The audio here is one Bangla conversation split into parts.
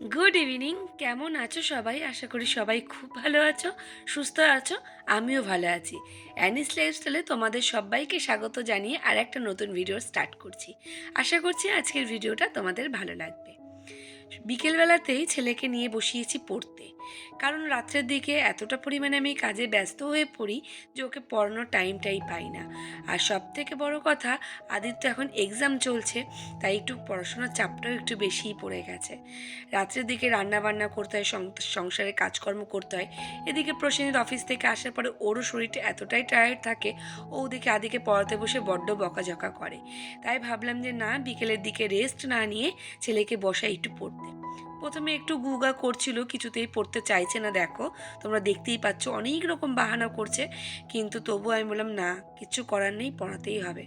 গুড ইভিনিং কেমন আছো সবাই? আশা করি সবাই খুব ভালো আছো, সুস্থ আছো, আমিও ভালো আছি। অ্যানিস লাইফস্টাইলে তোমাদের সবাইকে স্বাগত জানিয়ে আর একটা নতুন ভিডিও স্টার্ট করছি। আশা করছি আজকের ভিডিওটা তোমাদের ভালো লাগবে। বিকেলবেলাতেই ছেলেকে নিয়ে বসিয়েছি পড়তে। কারণ রাত্রের দিকে এতটা পরিমাণে আমি কাজে ব্যস্ত হয়ে পড়ি যে ওকে পড়ানোর টাইমটাই পাই না। আর সব থেকে বড় কথা, আদিত্য এখন এক্সাম চলছে, তাই একটু পড়াশোনার চাপটাও একটু বেশিই পড়ে গেছে। রাত্রের দিকে রান্না বান্না করতে হয় সংসারে কাজকর্ম করতে হয়। এদিকে প্রসেনজিৎ অফিস থেকে আসার পরে ওরও শরীরটা এতটাই টায়ার্ড থাকে, ও ওদিকে আদিকে পড়াতে বসে বড্ড বকাঝকা করে। তাই ভাবলাম যে না, বিকেলের দিকে রেস্ট না নিয়ে ছেলেকে বসাই একটু পড়তে। প্রথমে একটু গুগা করছিল, কিছুতেই পড়তে চাইছে না, দেখো। তোমরা দেখতেই পাচ্ছ, অনেক রকম বাহানা করছে, কিন্তু তবু আমি বললাম, না, কিছু করার নেই, পড়াতেই হবে।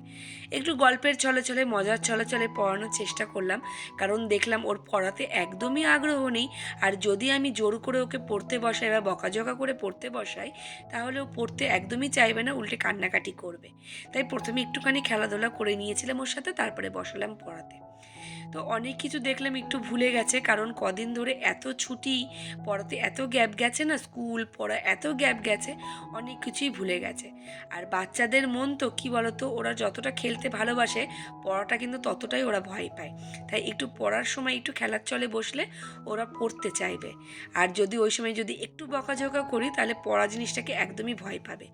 একটু গল্পের ছলে ছলে, মজার ছলে ছলে পড়ানোর চেষ্টা করলাম, কারণ দেখলাম ওর পড়াতে একদমই আগ্রহ নেই, আর যদি আমি জোর করে ওকে পড়তে বসাই বা বকাঝকা করে পড়তে বসাই, তাহলে ও পড়তে একদমই চাইবে না, উল্টে কান্নাকাটি করবে। তাই প্রথমে একটুখানি খেলাধুলা করে নিয়েছিলাম ওর সাথে, তারপরে বসালাম পড়াতে। তো অনেক কিছু দেখলাম, একটু ভুলে গেছে। কারণ কদিন ধরে এত ছুটি, পড়াতে এত গ্যাপ গেছে না, স্কুল পড়া এত গ্যাপ গেছে, অনেক কিছুই ভুলে গেছে। আর বাচ্চাদের মন তো, কি বলতো, ওরা যতটা খেলতে ভালোবাসে, পড়াটা কিন্তু ততটাই ওরা ভয় পায়। তাই একটু পড়ার সময় একটু খেলার চলে বসলে ওরা পড়তে চাইবে। আর যদি ওই সময় যদি একটু বকাঝকা করি, তাহলে পড়া জিনিসটাকে একদমই ভয় পাবে।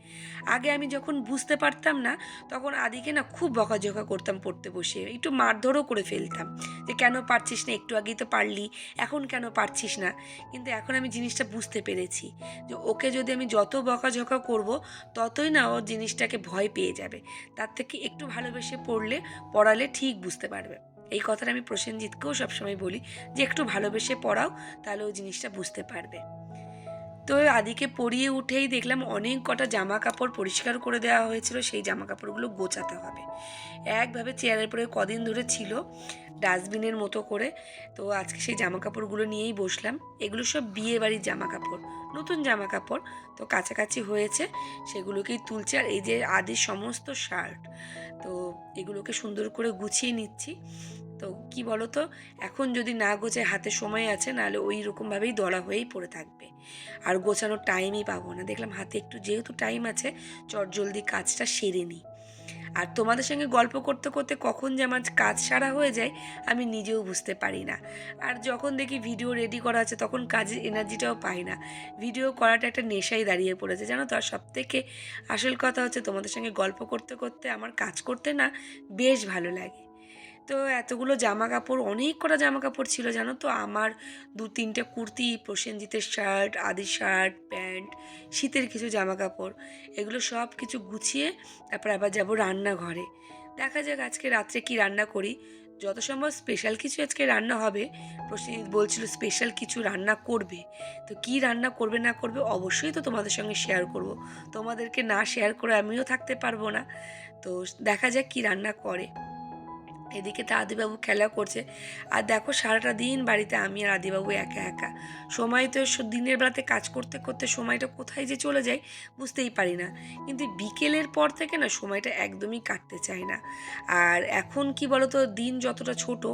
আগে আমি যখন বুঝতে পারতাম না, তখন আদিকে না খুব বকাঝকা করতাম পড়তে বসে। একটু মারধরও করে ফেলতাম। যে কেন পারছিস না? একটু আগেই তো পারলি, এখন কেন পারছিস না? কিন্তু এখন আমি জিনিসটা বুঝতে পেরেছি যে ওকে যদি আমি যত বকাঝকা করব, ততই না ও জিনিসটাকে ভয় পেয়ে যাবে। তার থেকে একটু ভালোবেসে পড়লে, পড়ালে ঠিক বুঝতে পারবে। এই কথাটা আমি প্রসেনজিৎকেও সবসময় বলি, যে একটু ভালোবেসে পড়াও, তাহলে ও জিনিসটা বুঝতে পারবে। তো আদিকে পরিয়ে উঠেই দেখলাম অনেক কটা জামা কাপড় পরিষ্কার করে দেওয়া হয়েছিল, সেই জামা কাপড়গুলো গোছাতে হবে। একভাবে চেয়ারের পরে কদিন ধরে ছিল ডাস্টবিনের মতো করে, তো আজকে সেই জামা কাপড়গুলো নিয়েই বসলাম। এগুলো সব বিয়ে বাড়ির জামা কাপড় নতুন জামা কাপড় তো কাছাকাছি হয়েছে, সেগুলোকেই তুলছে। আর এই যে আদির সমস্ত শার্ট, তো এগুলোকে সুন্দর করে গুছিয়ে নিচ্ছি। তো কি বলো তো এখন যদি না গোছায় হাতে সময় আছে, নাহলে ওই রকমভাবেই দড়া হয়েই পড়ে থাকবে। আর গোছানোর টাইমই পাবো না। দেখলাম হাতে একটু যেহেতু টাইম আছে, চট জলদি কাজটা সেরে নিই। আর তোমাদের সঙ্গে গল্প করতে করতে কখন যে আমার কাজ সারা হয়ে যায়, আমি নিজেও বুঝতে পারি না। আর যখন দেখি ভিডিও রেডি করা আছে, তখন কাজের এনার্জিটাও পাই না। ভিডিও করাটা একটা নেশাই দাঁড়িয়ে পড়েছে, জানো তো? আর সব থেকে আসল কথা হচ্ছে, তোমাদের সঙ্গে গল্প করতে করতে, আমার কাজ করতে না বেশ ভালো লাগে। তো এতগুলো জামা কাপড় অনেক কটা জামা কাপড় ছিল জানো তো? আমার দু তিনটে কুর্তি, প্রসেনজিতের শার্ট আদি শার্ট প্যান্ট শীতের কিছু জামা কাপড় এগুলো সব কিছু গুছিয়ে তারপর আবার যাব রান্নাঘরে। দেখা যাক আজকে রাত্রে কি রান্না করি। যত সম্ভব স্পেশাল কিছু আজকে রান্না হবে। প্রসেনজিৎ বলছিল স্পেশাল কিছু রান্না করবে। তো কি রান্না করবে, না করবে অবশ্যই তো তোমাদের সঙ্গে শেয়ার করব। তোমাদেরকে না শেয়ার করে আমিও থাকতে পারব না। তো দেখা যাক কি রান্না করে। এদিকে তো আদিবাবু খেলা করছে। আর দেখো সারাটা দিন বাড়িতে আমি আর আদিবাবু একা একা। সময় তো দিনের বেলাতে কাজ করতে করতে সময়টা কোথায় যে চলে যায় বুঝতেই পারি না। কিন্তু বিকেলের পর থেকে না সময়টা একদমই কাটতে চায় না। আর এখন কি বলতো দিন যতটা ছোট,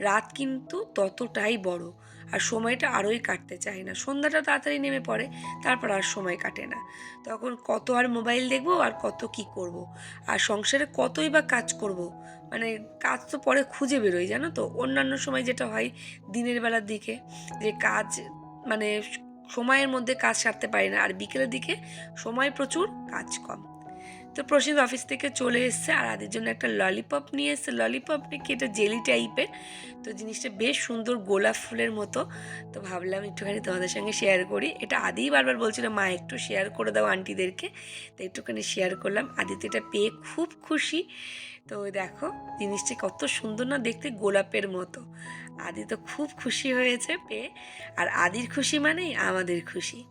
রাত কিন্তু ততটাই বড়। আর সময়টা আরোই কাটতে চায় না। সন্ধ্যাটা তাড়াতাড়ি নেমে পড়ে, তারপর আর সময় কাটে না। তখন কত আর মোবাইল দেখব আর কত কি করব। আর সংসারে কতই বা কাজ করব। মানে কাজ তো পরে খুঁজে বেরোয় জানো তো? অন্যান্য সময় যেটা হয় দিনের বেলার দিকে, যে কাজ মানে সময়ের মধ্যে কাজ সারতে পারি না। আর বিকেলের দিকে সময় প্রচুর, কাজ কম। তো প্রসেনজিৎ অফিস থেকে চলে এসছে আর আদের জন্য একটা ললিপপ নিয়ে এসছে। ললিপপ নাকি এটা জেলি টাইপের তো জিনিসটা বেশ সুন্দর গোলাপ ফুলের মতো। তো ভাবলাম একটুখানি তোমাদের সঙ্গে শেয়ার করি। এটা আদিই বারবার বলছিল, মা, একটু শেয়ার করে দাও আন্টিদেরকে তো একটুখানি শেয়ার করলাম। আদিতে এটা পেয়ে খুব খুশি। তো দেখো, জিনিসটা কত সুন্দর না দেখতে গোলাপের মতো। আদি তো খুব খুশি হয়েছে পেয়ে। আর আদির খুশি মানেই আমাদের খুশি।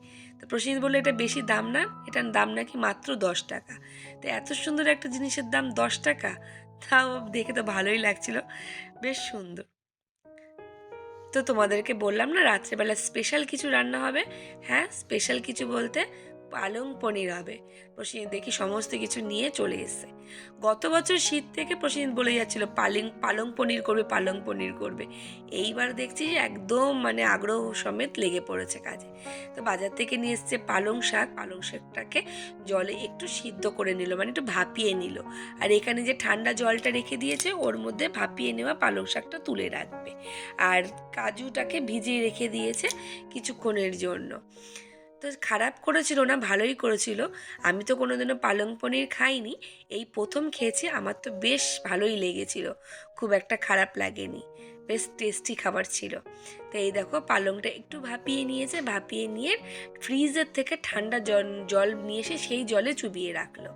প্রসেনজিৎ বলল এটা বেশি দাম না? এটার দাম নাকি মাত্র দশ টাকা। তো এত সুন্দর একটা জিনিসের দাম দশ টাকা? তাও দেখে তো ভালোই লাগছিল। বেশ সুন্দর। তো তোমাদেরকে বললাম না, রাত্রেবেলা স্পেশাল কিছু রান্না হবে? হ্যাঁ স্পেশাল কিছু বলতে পালং পনির হবে। প্রসেনজিৎ দেখি সমস্ত কিছু নিয়ে চলে এসছে। গত বছর শীত থেকে প্রসেনজিৎ বলে যাচ্ছিল, পালিং, পালং পনির করবে, পালং পনির করবে। এইবার দেখছি যে একদম মানে আগ্রহ সমেত লেগে পড়েছে কাজে। তো বাজার থেকে নিয়ে এসছে পালং শাক। পালং শাকটাকে জলে একটু সিদ্ধ করে নিল মানে একটু ভাপিয়ে নিল। আর এখানে যে ঠান্ডা জলটা রেখে দিয়েছে, ওর মধ্যে ভাপিয়ে নেওয়া পালং শাকটা তুলে রাখবে। আর কাজুটাকে ভিজিয়ে রেখে দিয়েছে কিছুক্ষণের জন্য। তো খারাপ করেছিল না, ভালোই করেছিল। আমি তো কোনোদিনও পালং পনির খাইনি। এই প্রথম খেয়েছি, আমার তো বেশ ভালোই লেগেছিল। খুব একটা খারাপ লাগেনি। বেশ টেস্টি খাবার ছিল। তো এই দেখো, পালংটা একটু ভাপিয়ে নিয়েছে, ভাপিয়ে নিয়ে ফ্রিজের থেকে ঠান্ডা জল জল নিয়ে এসে সেই জলে চুবিয়ে রাখল।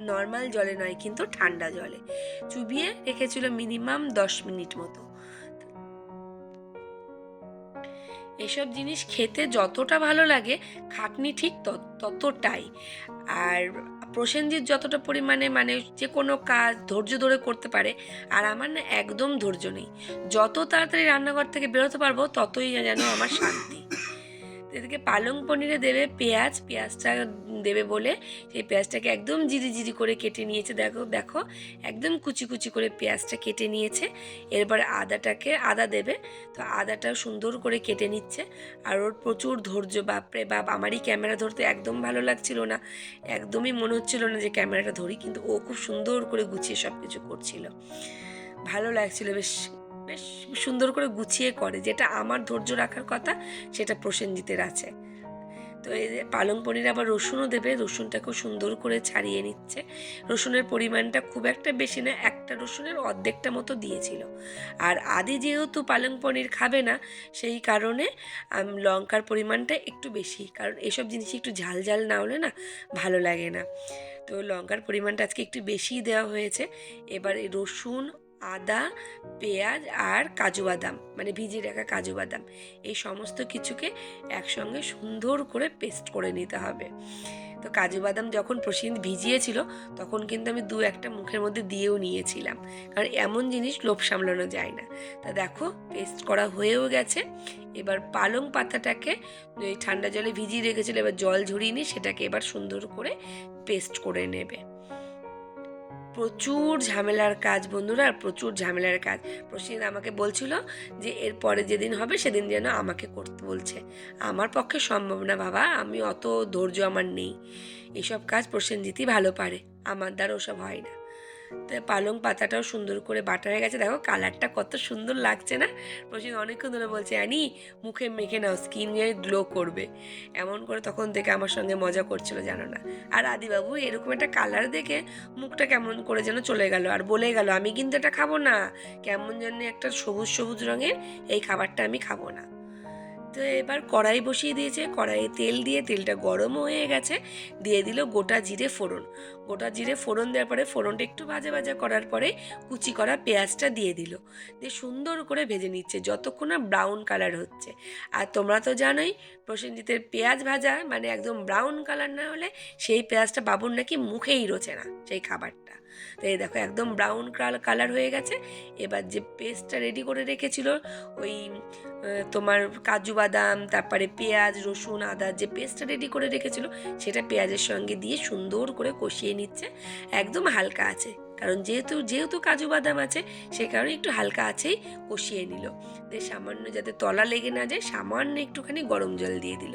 নর্মাল জলে নয়, কিন্তু ঠান্ডা জলে। চুবিয়ে রেখেছিল মিনিমাম দশ মিনিট মতো। এসব জিনিস খেতে যতটা ভালো লাগে, খাটনি ঠিক তত- ততটাই। আর প্রসেনজিৎ যতটা পরিমাণে মানে যে কোনো কাজ ধৈর্য ধরে করতে পারে, আর আমার না একদম ধৈর্য নেই। যত তাড়াতাড়ি রান্নাঘর থেকে বেরোতে পারব, ততই যেন আমার শান্তি। এদিকে পালং পনিরে দেবে পেঁয়াজ, পেঁয়াজটা দেবে বলে। সেই পেঁয়াজটাকে একদম জিরি জিরি করে কেটে নিয়েছে। দেখো দেখো, একদম কুচি কুচি করে পেঁয়াজটা কেটে নিয়েছে। এরপরে আদাটাকে, আদা দেবে। তো আদাটা সুন্দর করে কেটে নিচ্ছে। আর ওর প্রচুর ধৈর্য, বাপরে বাপ, আমারই ক্যামেরা ধরতে একদম ভালো লাগছিল না। একদমই মনে হচ্ছিল না যে ক্যামেরাটা ধরি, কিন্তু ও খুব সুন্দর করে গুছিয়ে সব কিছু করছিল। ভালো লাগছিল, বেশ বেশ সুন্দর করে গুছিয়ে করে, যেটা আমার ধৈর্য রাখার কথা, সেটা প্রসেনজিতের আছে। তো এই পালং পনির আবার রসুনও দেবে, রসুনটাকেও সুন্দর করে ছাড়িয়ে নিচ্ছে। রসুনের পরিমাণটা খুব একটা বেশি না, একটা রসুনের অর্ধেকটা মতো দিয়েছিল। আর আদি যেহেতু পালং পনির খাবে না, সেই কারণে লঙ্কার পরিমাণটা একটু বেশি। কারণ এসব জিনিস একটু ঝাল ঝাল না হলে না, ভালো লাগে না। তো লঙ্কার পরিমাণটা আজকে একটু বেশিই দেওয়া হয়েছে। এবার রসুন আদা, পেঁয়াজ আর কাজু বাদাম মানে ভিজিয়ে রাখা কাজু বাদাম। এই সমস্ত কিছুকে একসঙ্গে সুন্দর করে পেস্ট করে নিতে হবে। তো কাজু বাদাম যখন প্রসেন ভিজিয়েছিল, তখন কিন্তু আমি দু একটা মুখের মধ্যে দিয়েও নিয়েছিলাম। কারণ এমন জিনিস লোভ সামলানো যায় না। তা দেখো, পেস্ট করা হয়েও গেছে। এবার পালং পাতাটাকে ঠান্ডা জলে ভিজিয়ে রেখেছিল, এবার জল ঝরিয়ে নিয়ে সেটাকে এবার সুন্দর করে পেস্ট করে নেবে। প্রচুর ঝামেলার কাজ, বন্ধুরা, আর প্রচুর ঝামেলার কাজ। প্রসেন আমাকে বলছিল যে, এর পরে যেদিন হবে, সেদিন যেন আমাকে করতে বলছে। আমার পক্ষে সম্ভব না, বাবা, আমি অত ধৈর্য আমার নেই। এসব কাজ প্রসেনজিৎই ভালো পারে। আমার দ্বারা ওসব হয় না। তো পালং পাতাটাও সুন্দর করে বাটা হয়ে গেছে। দেখো কালারটা কত সুন্দর লাগছে না? প্রসেন অনেকক্ষণ ধরে বলছে, অ্যানি, মুখে মেখে নাও, স্কিন গ্লো করবে। এমন করে তখন থেকে আমার সঙ্গে মজা করছিল, জানো না? আর আদিবাবু এরকম একটা কালার দেখে মুখটা কেমন করে যেন চলে গেল আর বলে গেল, আমি কিন্তু এটা খাব না। কেমন যেন একটা সবুজ সবুজ রঙের এই খাবারটা আমি খাব না। তো এবার কড়াই বসিয়ে দিয়েছে। কড়াইয়ে তেল দিয়ে তেলটা গরম হয়ে গেছে। দিয়ে দিল গোটা জিরে ফোড়ন। গোটা জিরে ফোড়ন দেওয়ার পরে ফোড়নটা একটু ভাজা ভাজা করার পরে কুচি করা পেঁয়াজটা দিয়ে দিল। দিয়ে সুন্দর করে ভেজে নিচ্ছে যতক্ষণ না ব্রাউন কালার হচ্ছে। আর তোমরা তো জানোই প্রসেনজিতের পেঁয়াজ ভাজা মানে একদম ব্রাউন কালার না হলে সেই পেঁয়াজটা বাবুর নাকি মুখেই রোচে না সেই খাবারটা। তো এই দেখো একদম ব্রাউন কালার হয়ে গেছে। এবার যে পেস্টটা রেডি করে রেখেছিল, ওই তোমার কাজু বাদাম, তারপরে পেঁয়াজ, রসুন, আদা, যে পেস্টটা রেডি করে রেখেছিল, সেটা পেঁয়াজের সঙ্গে দিয়ে সুন্দর করে কষিয়ে নিচ্ছে। একদম হালকা আছে। কারণ যেহেতু যেহেতু কাজু বাদাম আছে সে কারণে একটু হালকা আছেই কষিয়ে নিল। দিয়ে সামান্য যাতে তলা লেগে না যায়, সামান্য একটুখানি গরম জল দিয়ে দিল।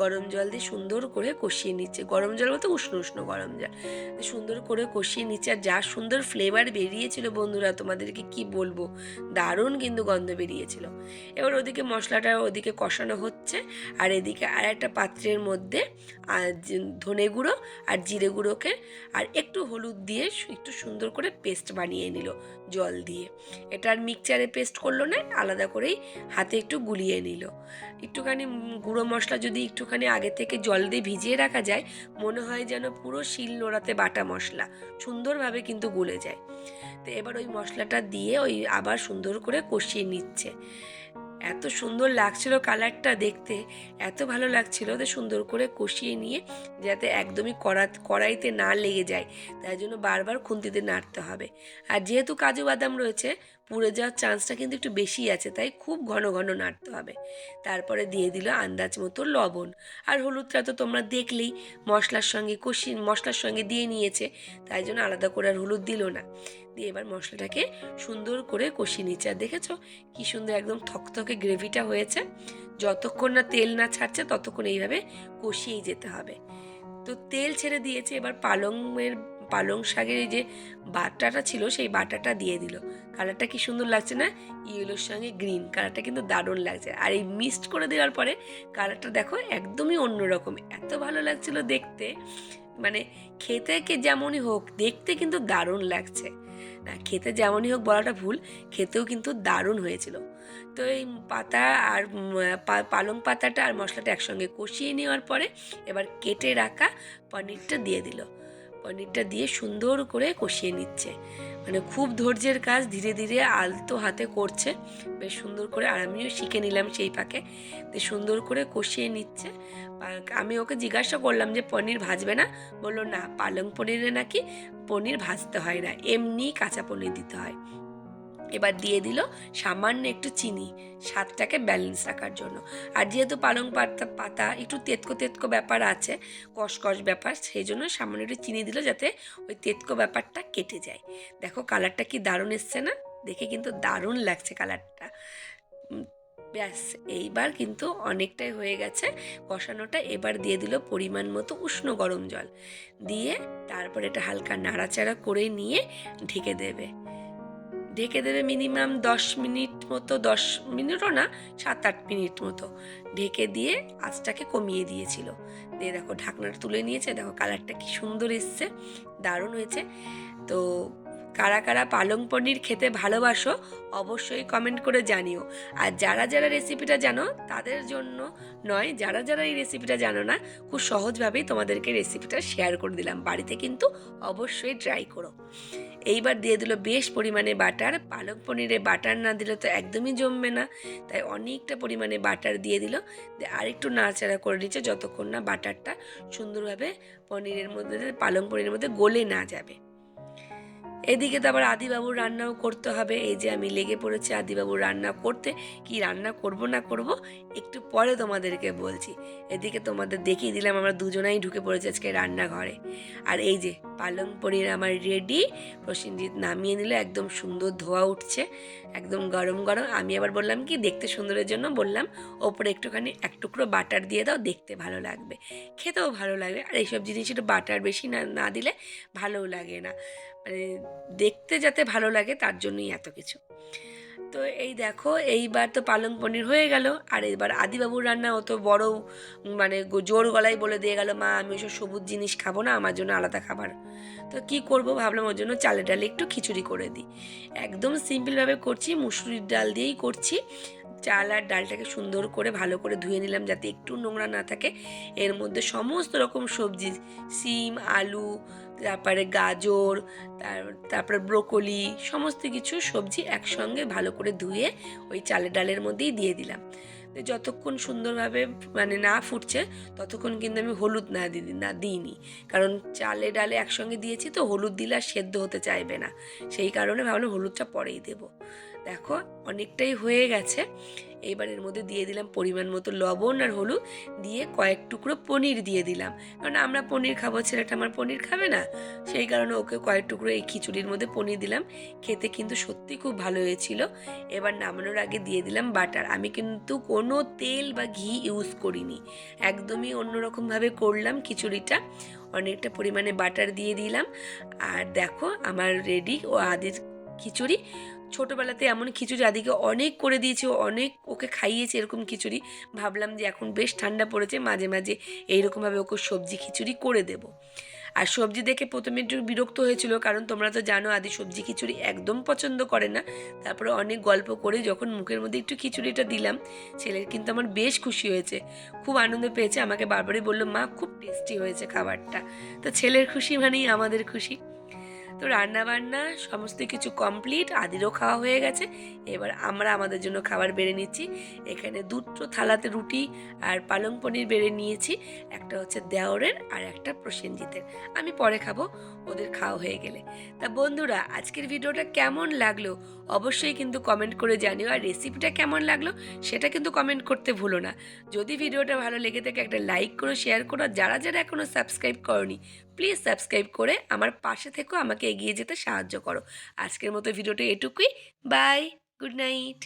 গরম জল দিয়ে সুন্দর করে কষিয়ে নিচ্ছে। গরম জল বলতে উষ্ণ উষ্ণ গরম জল। সুন্দর করে কষিয়ে নিচ্ছে। আর যা সুন্দর ফ্লেভার বেরিয়েছিল বন্ধুরা, তোমাদেরকে কি বলব? দারুণ কিন্তু গন্ধ বেরিয়েছিল। এবার ওদিকে মশলাটা ওদিকে কষানো হচ্ছে। আর এদিকে আর একটা পাত্রের মধ্যে ধনে গুঁড়ো আর জিরে গুঁড়োকে, আর একটু হলুদ দিয়ে একটু সুন্দর করে পেস্ট বানিয়ে নিল জল দিয়ে। এটা আর মিক্সচারে পেস্ট করল না, আলাদা করেই হাতে একটু গুলিয়ে নিল। একটুখানি গুঁড়ো মশলা যদি একটুখানি আগে থেকে জল দিয়ে ভিজিয়ে রাখা যায়, মনে হয় যেন পুরো শিল নোড়াতে বাটা মশলা, সুন্দরভাবে কিন্তু গুলে যায়। তো এবার ওই মশলাটা দিয়ে ওই আবার সুন্দর করে কষিয়ে নিচ্ছে। এত সুন্দর লাগছিল কালারটা দেখতে, এত ভালো লাগছিল ওদের সুন্দর করে কষিয়ে নিয়ে যাতে একদমই কড়া কড়াইতে না লেগে যায়। তাই জন্য বারবার খুন্তিতে নাড়তে হবে। আর যেহেতু কাজু বাদাম রয়েছে, পুড়ে যাওয়ার চান্সটা কিন্তু একটু বেশি আছে, তাই খুব ঘন ঘন নাড়তে হবে। তারপরে দিয়ে দিল আন্দাজ মতো লবণ। আর হলুদটা তো তোমরা দেখলেই মশলার সঙ্গে কষি মশলার সঙ্গে দিয়ে নিয়েছে, তাই জন্য আলাদা করে আর হলুদ দিল না। দিয়ে এবার মশলাটাকে সুন্দর করে কষিয়ে নিচ্ছে। আর দেখেছ কি সুন্দর একদম থকথকে গ্রেভিটা হয়েছে। যতক্ষণ না তেল না ছাড়ছে, ততক্ষণ এইভাবে কষিয়েই যেতে হবে। তো তেল ছেড়ে দিয়েছে, এবার পালংয়ের, পালং শাকের যে বাটাটা ছিল, সেই বাটাটা দিয়ে দিল। কালারটা কি সুন্দর লাগছে না? ইয়েলোর সঙ্গে গ্রিন। কালারটা কিন্তু দারুণ লাগছে। আর এই মিক্সড করে দেওয়ার পরে কালারটা দেখো একদমই অন্যরকম। এত ভালো লাগছিল দেখতে। মানে খেতে কে যেমনই হোক, দেখতে কিন্তু দারুণ লাগছে। না, খেতে যেমনই হোক বলাটা ভুল, খেতেও কিন্তু দারুণ হয়েছিল। তো এই পাতা আর পালং পাতাটা আর মশলাটা একসঙ্গে কষিয়ে নেওয়ার পরে এবার কেটে রাখা পনিরটা দিয়ে দিল। পনিরটা দিয়ে সুন্দর করে কষিয়ে নিচ্ছে। মানে খুব ধৈর্যের কাজ ধীরে ধীরে আলতো হাতে করছে। বেশ সুন্দর করে আর আমিও শিখে নিলাম সেই পাকে। তো সুন্দর করে কষিয়ে নিচ্ছে। আমি ওকে জিজ্ঞাসা করলাম যে, পনির ভাজবে না? বলল, না, পালং পনিরে নাকি পনির ভাজতে হয় না এমনি কাঁচা পনির দিতে হয়। এবার দিয়ে দিল সামান্য একটু চিনি, স্বাদটাকে ব্যালেন্স রাখার জন্য। আর যেহেতু পালং পাতা পাতা একটু তেতকো তেতকো ব্যাপার আছে, কষকষ ব্যাপার, সেই জন্য সামান্য একটু চিনি দিল যাতে ওই তেতকো ব্যাপারটা কেটে যায়। দেখো কালারটা কি দারুণ এসছে না? দেখে কিন্তু দারুণ লাগছে কালারটা ব্যাস, এইবার কিন্তু অনেকটাই হয়ে গেছে। কষানোটা এবার দিয়ে দিল পরিমাণ মতো উষ্ণ গরম জল। দিয়ে তারপর এটা হালকা নাড়াচাড়া করে নিয়ে ঢেকে দেবে। ঢেকে দেবে মিনিমাম দশ মিনিট মতো, দশ মিনিটও না, সাত আট মিনিট মতো। ঢেকে দিয়ে আঁচটাকে কমিয়ে দিয়েছিল। দিয়ে দেখো, ঢাকনাটা তুলে নিয়েছে। দেখো কালারটা কি সুন্দর এসছে, দারুণ হয়েছে। তো কারা কারা পালং পনির খেতে ভালোবাসো অবশ্যই কমেন্ট করে জানিও। আর যারা যারা রেসিপিটা জানো, তাদের জন্য নয়, যারা যারা এই রেসিপিটা জানো না, খুব সহজভাবেই তোমাদেরকে রেসিপিটা শেয়ার করে দিলাম। বাড়িতে কিন্তু অবশ্যই ট্রাই করো। এইবার দিয়ে দিল বেশ পরিমাণে বাটার। পালক পনিরে বাটার না দিলে তো একদমই জমবে না। তাই অনেকটা পরিমাণে বাটার দিয়ে দিল। আরেকটু নাড়াচাড়া করে নিচ্ছে যতক্ষণ না বাটারটা সুন্দরভাবে পনিরের মধ্যে, পালং পনিরের মধ্যে গলে না যাবে। এদিকে তো আবার আদিবাবুর রান্নাও করতে হবে। এই যে আমি লেগে পড়েছি আদিবাবুর রান্না করতে। কি রান্না করব না করব, একটু পরে তোমাদেরকে বলছি। এদিকে তোমাদের দেখিয়ে দিলাম, আমরা দুজনাই ঢুকে পড়েছি আজকে রান্নাঘরে। আর এই যে পালং পনির আমার রেডি প্রসেনজিৎ নামিয়ে নিলে, একদম সুন্দর ধোয়া উঠছে, একদম গরম গরম। আমি আবার বললাম কি, দেখতে সুন্দরের জন্য বললাম, ওপরে একটুখানি এক টুকরো বাটার দিয়ে দাও, দেখতে ভালো লাগবে। খেতেও ভালো লাগবে আর এইসব জিনিস একটু বাটার বেশি না না দিলে ভালোও লাগে না। মানে দেখতে যাতে ভালো লাগে তার জন্যই এত কিছু। তো এই দেখো, এইবার তো পালং পনির হয়ে গেল, আর এবার আদিবাবুর রান্না অত বড় মানে জোর গলায় বলে দিয়ে গেল, মা, আমি ওসব সবুজ জিনিস খাব না, আমার জন্য আলাদা খাবার। তো কি করব ভাবলাম, ওর জন্য চালে ডালে একটু খিচুড়ি করে দিই। একদম সিম্পলভাবে করছি, মুসুরির ডাল দিয়েই করছি। চাল আর ডালটাকে সুন্দর করে ভালো করে ধুয়ে নিলাম যাতে একটু নোংরা না থাকে। এর মধ্যে সমস্ত রকম সবজি, সিম, আলু তারপরে গাজর, তার, তারপরে ব্রোকলি, সমস্ত কিছু সবজি একসঙ্গে ভালো করে ধুয়ে ওই চালের ডালের মধ্যেই দিয়ে দিলাম। যতক্ষণ সুন্দরভাবে মানে না ফুটছে, ততক্ষণ কিন্তু আমি হলুদ না দিই না দিইনি। কারণ চালে ডালে একসঙ্গে দিয়েছি তো হলুদ দিলে আর সেদ্ধ হতে চাইবে না। সেই কারণে ভাবলাম হলুদটা পরেই দেবো। দেখো, অনেকটাই হয়ে গেছে। এইবার এর মধ্যে দিয়ে দিলাম পরিমাণ মতো লবণ আর হলুদ দিয়ে কয়েক টুকরো পনির দিয়ে দিলাম। কারণ আমরা পনির খাব, ছেলেটা আমার পনির খাবে না। সেই কারণে ওকে কয়েক টুকরো এই খিচুড়ির মধ্যে পনির দিলাম। খেতে কিন্তু সত্যি খুব ভালো হয়েছিল। এবার নামানোর আগে দিয়ে দিলাম বাটার। আমি কিন্তু কোনো তেল বা ঘি ইউজ করিনি। একদমই অন্যরকমভাবে করলাম খিচুড়িটা। অনেকটা পরিমাণে বাটার দিয়ে দিলাম। আর দেখো, আমার রেডি ও আদির খিচুড়ি। ছোটোবেলাতে এমন খিচুড়ি আদিকে অনেক করে দিয়েছে, অনেক ওকে খাইয়েছে এরকম খিচুড়ি। ভাবলাম যে এখন বেশ ঠান্ডা পড়েছে, মাঝে মাঝে এইরকমভাবে ওকে সবজি খিচুড়ি করে দেব। আর সবজি দেখে প্রথমে একটু বিরক্ত হয়েছিল, কারণ তোমরা তো জানো আদি সবজি খিচুড়ি একদম পছন্দ করে না। তারপরে অনেক গল্প করে যখন মুখের মধ্যে একটু খিচুড়িটা দিলাম, ছেলের কিন্তু আমার বেশ খুশি হয়েছে। খুব আনন্দ পেয়েছে, আমাকে বারবারই বলল, মা, খুব টেস্টি হয়েছে খাবারটা। তো ছেলের খুশি মানেই আমাদের খুশি। তো রান্না বান্না সমস্ত কিছু কমপ্লিট আদিরও খাওয়া হয়ে গেছে। এবার আমরা আমাদের জন্য খাবার বেড়ে নিচ্ছি। এখানে দুটো থালাতে রুটি আর পালং পনির বেড়ে নিয়েছি। একটা হচ্ছে দেওরের আর একটা প্রসেনজিতের। আমি পরে খাব, ওদের খাওয়া হয়ে গেলে। তা বন্ধুরা, আজকের ভিডিওটা কেমন লাগল? অবশ্যই কিন্তু কমেন্ট করে জানিও। আর রেসিপিটা কেমন লাগল, সেটা কিন্তু কমেন্ট করতে ভুলো না। যদি ভিডিওটা ভালো লেগে থাকে, একটা লাইক করো শেয়ার করো। যারা যারা এখনও সাবস্ক্রাইব করনি প্লিজ সাবস্ক্রাইব করে আমার পাশে থেকেও আমাকে এগিয়ে যেতে সাহায্য করো। আজকের মতো ভিডিওটা এটুকুই। Bye, good night.